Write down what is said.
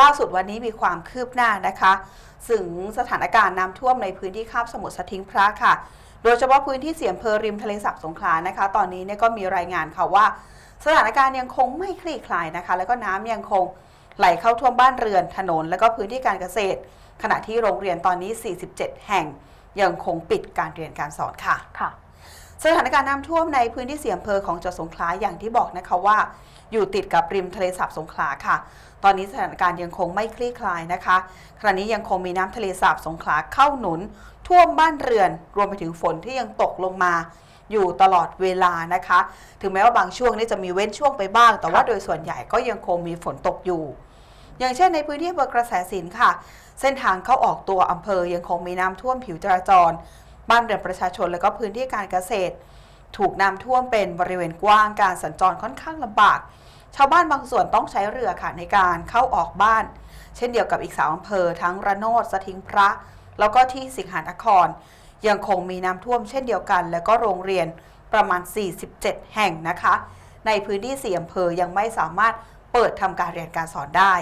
ล่าสุดวันนี้มีความคืบหน้านะคะถึงสถานการณ์น้ำท่วมในพื้นที่คาบสมุทรสทิงพระค่ะ โดยเฉพาะพื้นที่เสียมเพอริมทะเลสาบสงขลานะคะ ตอนนี้เนี่ยก็มีรายงานค่ะว่า สถานการณ์ยังคงไม่คลี่คลายนะคะ แล้วก็น้ำยังคงไหลเข้าท่วมบ้านเรือนถนน และก็พื้นที่การเกษตร ขณะที่โรงเรียนตอนนี้ 47 แห่งยังคงปิดการเรียนการสอนค่ะค่ะ สถานการณ์น้ำท่วมในพื้นที่เสียอำเภอของจังหวัดสงขลาอย่างที่บอกนะคะว่า อยู่ติดกับริมทะเลสาบสงขลาค่ะ ตอนนี้สถานการณ์ยังคงไม่คลี่คลายนะคะขณะนี้ยังคงมีน้ำทะเลสาบสงขลาเข้าหนุน ท่วมบ้านเรือน รวมไปถึงฝนที่ยังตกลงมาอยู่ตลอดเวลานะคะ ถึงแม้ว่าบางช่วงนี่จะมีเว้นช่วงไปบ้าง แต่ว่าค่ะโดยส่วนใหญ่ก็ยังคงมีฝนตกอยู่ อย่างเช่นในพื้นที่อำเภอกระแสสินค่ะ เส้นทางเข้าออกตัวอำเภอยังคงมีน้ำท่วมผิวจราจร บ้านเรือนประชาชน และก็พื้นที่การเกษตร ถูกน้ำท่วมเป็นบริเวณกว้างการสัญจรค่อนข้างลำบาก ชาวบ้านบางส่วนต้องใช้เรือค่ะในการเข้าออกบ้าน เช่นเดียวกับอีกสามอำเภอทั้งระโนดสทิงพระ แล้วก็ที่สิงหานคร ยังคงมีน้ำท่วมเช่นเดียวกัน แล้วก็โรงเรียนประมาณ 47 แห่งนะคะ ในพื้นที่สี่อำเภอยังไม่สามารถเปิดทำการเรียนการสอนได้